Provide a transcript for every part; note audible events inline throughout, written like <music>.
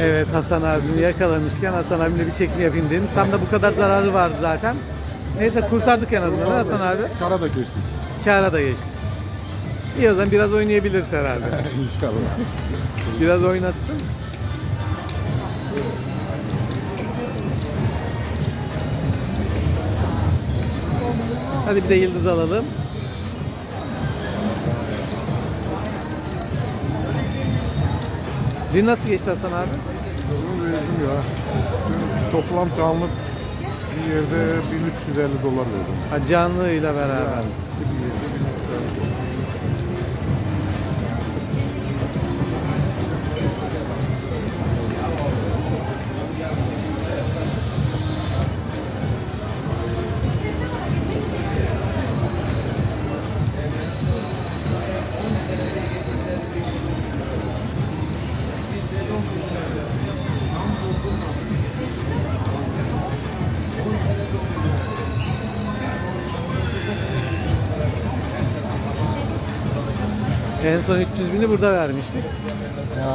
Evet Hasan abimi yakalamışken Hasan abimle bir çekim yapayım dedim. Tam da bu kadar zararı vardı zaten. Neyse kurtardık en azından ha Hasan abi. Kara da geçtik. Kâra da geçtik. İyi o zaman biraz oynayabiliriz herhalde. <laughs> İnşallah. Biraz oynatsın. Hadi bir de yıldız alalım. Dün nasıl geçti Hasan abi? Verdim ya. Toplam canlı bir yerde 1350 dolar verdim. Ha, canlıyla beraber. Bir yerde En son 300 bini burada vermiştik. Ya.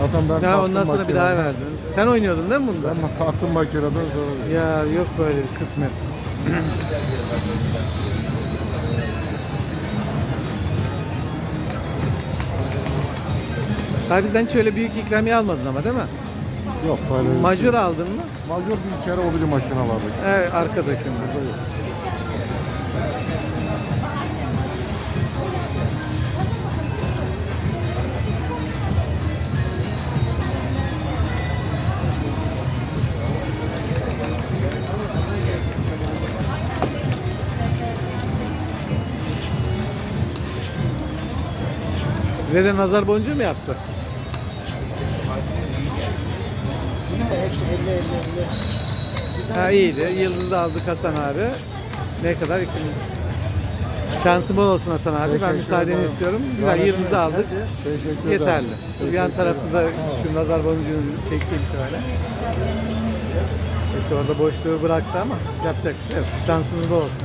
Zaten ben Ya ondan sonra bir daha verdin. Sen oynuyordun değil mi bunda? Ben kalktım makineden sonra. Ya yok böyle bir kısmet. <clears throat> Abi sen hiç öyle büyük ikramiye almadın ama değil mi? Yok böyle. Majör aldın mı? Majör bir kere o bir makine vardı. Evet arkadakinde. Burada yok. Size de nazar boncuğu mu yaptı? Ha iyiydi. Yıldız da aldık Hasan abi. Ne kadar? Şansı bol olsun Hasan abi. Ben Teşekkür müsaadeni ederim. istiyorum. Güzel yıldızı aldık. Teşekkür ederim. Yeterli. Dur yan tarafta da şu nazar boncuğunu çekeyim şöyle. İşte orada boşluğu bıraktı ama yapacak bir şey yok. Şansınız bol olsun.